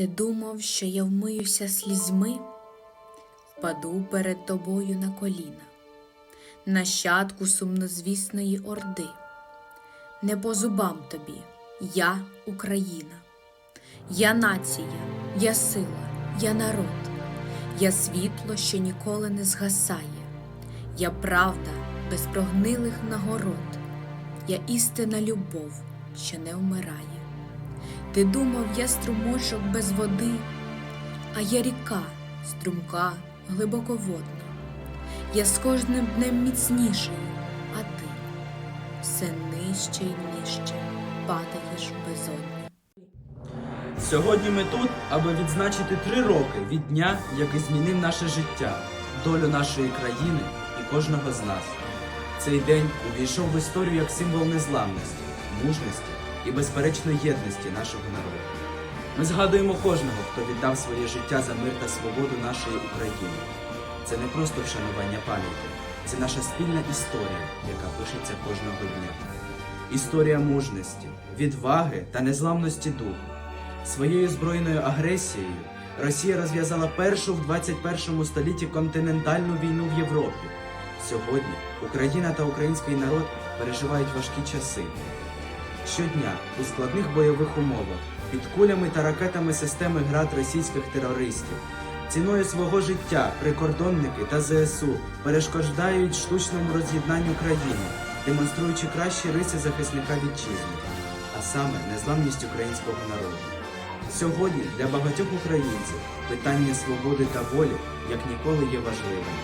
Ти думав, що я вмиюся слізьми, впаду перед тобою на коліна, нащадку сумнозвісної орди. Не по зубам тобі, я Україна, я нація, я сила, я народ, я світло, що ніколи не згасає, я правда без прогнилих нагород, я істина любов, що не вмирає. Ти думав, я струмочок без води, а я ріка, струмка, глибоководна. Я з кожним днем міцнішою, а ти все нижче й нижче падаєш в безодню. Сьогодні ми тут, аби відзначити три роки від дня, який змінив наше життя, долю нашої країни і кожного з нас. Цей день увійшов в історію як символ незламності, мужності і безперечної єдності нашого народу. Ми згадуємо кожного, хто віддав своє життя за мир та свободу нашої України. Це не просто вшанування пам'яті, це наша спільна історія, яка пишеться кожного дня. Історія мужності, відваги та незламності духу. Своєю збройною агресією Росія розв'язала першу в 21 столітті континентальну війну в Європі. Сьогодні Україна та український народ переживають важкі часи. Щодня у складних бойових умовах під кулями та ракетами системи град російських терористів. Ціною свого життя прикордонники та ЗСУ перешкоджають штучному роз'єднанню країни, демонструючи кращі риси захисника вітчизни, а саме незламність українського народу. Сьогодні для багатьох українців питання свободи та волі як ніколи є важливим.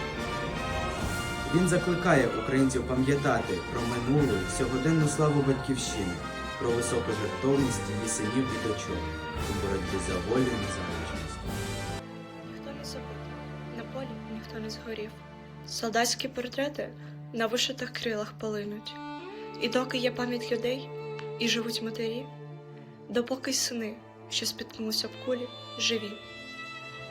Він закликає українців пам'ятати про минулу сьогоденну славу батьківщини, про високу жертовність її синів і дочок у боротьбі за волю і незалежність. Ніхто не забув, на полі ніхто не згорів. Солдатські портрети на вишитих крилах полинуть. І доки є пам'ять людей і живуть матері, допоки сини, що спіткнулися в кулі, живі.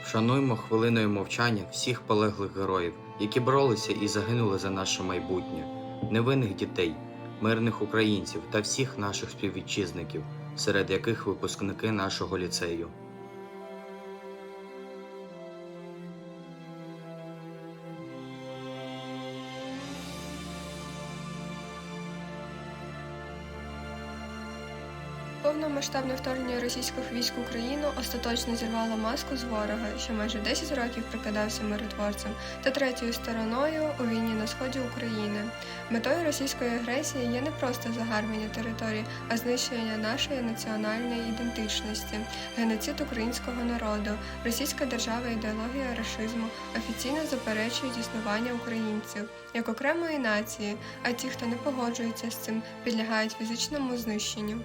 Вшануймо хвилиною мовчання всіх полеглих героїв, які боролися і загинули за наше майбутнє, невинних дітей, мирних українців та всіх наших співвітчизників, серед яких випускники нашого ліцею. Повномасштабне вторгнення російських військ в Україну остаточно зірвало маску з ворога, що майже 10 років прикидався миротворцем, та третьою стороною у війні на сході України. Метою російської агресії є не просто загарбання території, а знищення нашої національної ідентичності, геноцид українського народу. Російська держава ідеологія рашизму офіційно заперечують існування українців як окремої нації, а ті, хто не погоджується з цим, підлягають фізичному знищенню.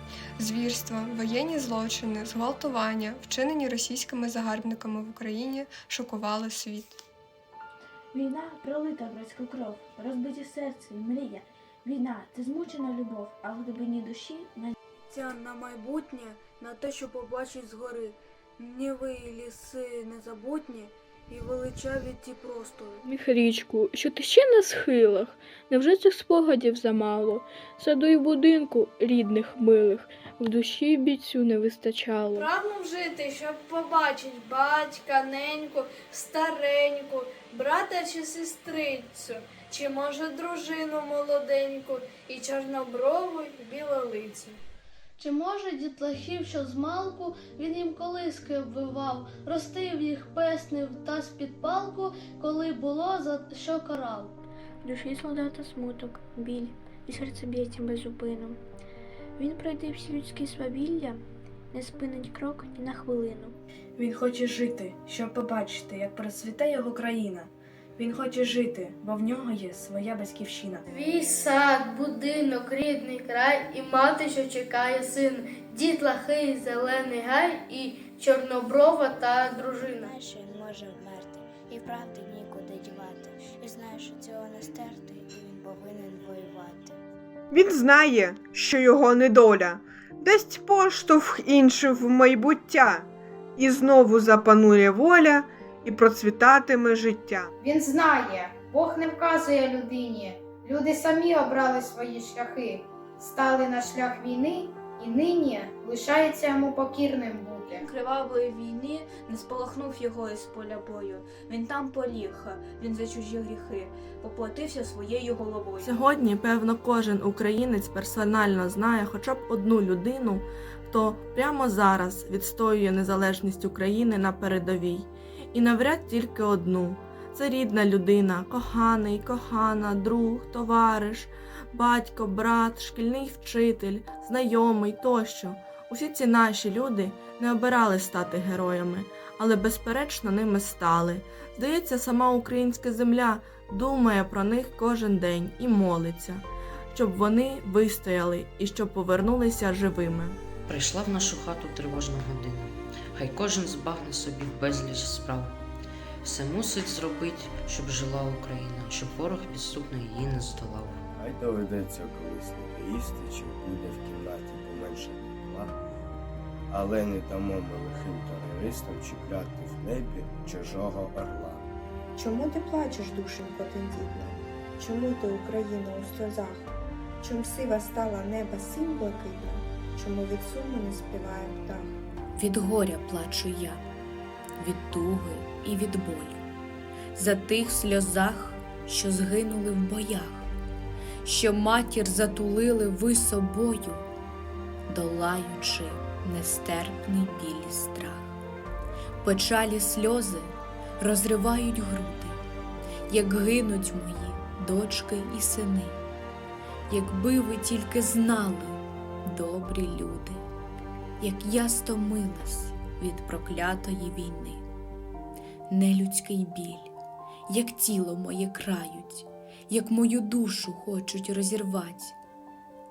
Звірства, воєнні злочини, зґвалтування, вчинені російськими загарбниками в Україні, шокували світ. Війна пролита братську кров, розбиті серце і мрія. Війна це змучена любов, а в глибині душі на Ця на майбутнє, на те, що побачить згори. Ніви і ліси незабутні і величаві ті простори. Міг річку, що тече на схилах, невже цих спогадів замало? Саду й будинку рідних милих, в душі бійцю не вистачало. Прагнув жити, щоб побачить батька, неньку, стареньку, брата чи сестрицю, чи може дружину молоденьку і чорноброву й білолицю. Чи може дітлахів, що змалку він їм колиски обвивав, ростив їх, песнив та з-під палку, коли було за що карав. В душі солдата смуток, біль і серце б'ється без зупину. Він пройде всі людські свавілля, не спинить крок ні на хвилину. Він хоче жити, щоб побачити, як процвіте його країна. Він хоче жити, бо в нього є своя батьківщина. Твій сад, будинок, рідний край, і мати, що чекає син, дітлахи, зелений гай, і чорноброва та дружина. Знає, що він може вмерти, і правди нікуди дівати. І знає, що цього не стерти, і він повинен воювати. Він знає, що його недоля дасть поштовх іншим в майбуття, і знову запанує воля, і процвітатиме життя. Він знає, Бог не вказує людині. Люди самі обрали свої шляхи, стали на шлях війни і нині лишається йому покірним бути. Кривавої війни не сполохнув його із поля бою. Він там поліг, він за чужі гріхи, поплатився своєю головою. Сьогодні, певно, кожен українець персонально знає хоча б одну людину, хто прямо зараз відстоює незалежність України на передовій. І навряд тільки одну. Це рідна людина, коханий, кохана, друг, товариш, батько, брат, шкільний вчитель, знайомий тощо. Усі ці наші люди не обирали стати героями, але безперечно ними стали. Здається, сама українська земля думає про них кожен день і молиться, щоб вони вистояли і щоб повернулися живими. Прийшла в нашу хату тривожна година. Хай кожен збагне собі безліч справ. Все мусить зробити, щоб жила Україна, щоб ворог підступно її не здолав. Хай доведеться колись не їсти, чи буде в кімнаті поменше тепла, але не дамо ми лихим терористам чіпляти в небі чужого орла. Чому ти плачеш, душенько тендітна? Чому ти, Україна, у сльозах? Чом сива стала неба синь блакитна? Чому від суму не співає птах? Від горя плачу я, від туги і від болю, за тих сльозах, що згинули в боях, що матір затулили ви собою, долаючи нестерпний біль страх. Печалі сльози розривають груди, як гинуть мої дочки і сини, якби ви тільки знали, добрі люди як я стомилась від проклятої війни. Нелюдський біль, як тіло моє крають, як мою душу хочуть розірвать,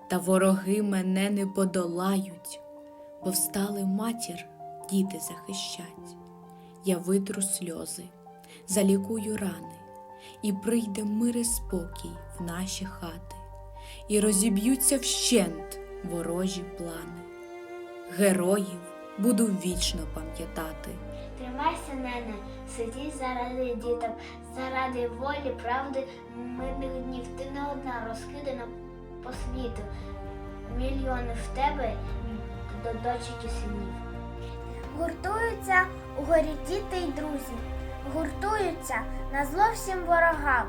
та вороги мене не подолають, бо встали матір, діти захищать. Я витру сльози, залікую рани, і прийде мир і спокій в наші хати, і розіб'ються вщент ворожі плани. Героїв буду вічно пам'ятати. Тримайся, нене, сидіть заради діток, заради волі, правди, мирних днів. Ти не одна розкидана по світу. Мільйони в тебе до дочок і синів. Гуртуються у горі діти й друзі, гуртуються на зло всім ворогам.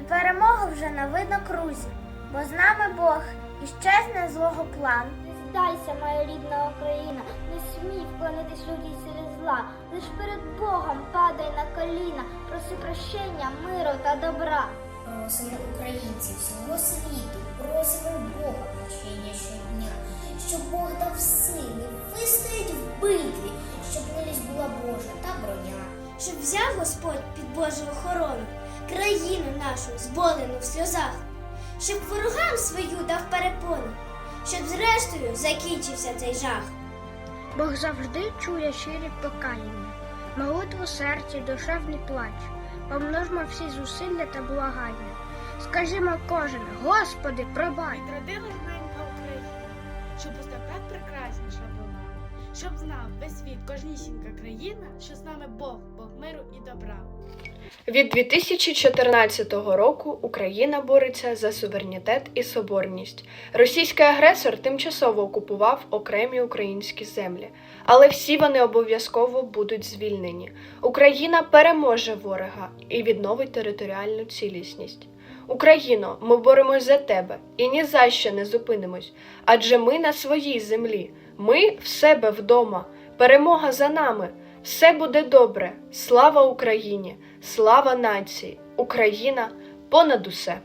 І перемога вже на видно крузі, бо з нами Бог і щезне злого план. Не здайся, моя рідна Україна, не смій вклонитись люді серед зла. Лиш перед Богом падай на коліна, проси прощення, миру та добра. Просимо українців всього світу, просимо Бога прощення щодня, щоб Бог дав сили, вистоять в битві, щоб милість була Божа та броня. Щоб взяв Господь під Божу охорону, країну нашу зболену в сльозах, щоб ворогам свою дав перепону, щоб зрештою закінчився цей жах. Бог завжди чує щирі покаяння, молитву серці, душевний плач, помножмо всі зусилля та благання. Скажімо кожен, Господи, пробач. Відродилась ненька Україна, щоб ось така прекрасніша була, щоб знав весь світ, кожнісінька країна, що з нами Бог, Бог миру і добра. Від 2014 року Україна бореться за суверенітет і соборність. Російський агресор тимчасово окупував окремі українські землі, але всі вони обов'язково будуть звільнені. Україна переможе ворога і відновить територіальну цілісність. Україно, ми боремось за тебе і ні за що не зупинимось, адже ми на своїй землі, ми в себе вдома. Перемога за нами. Все буде добре. Слава Україні! Слава нації! Україна понад усе!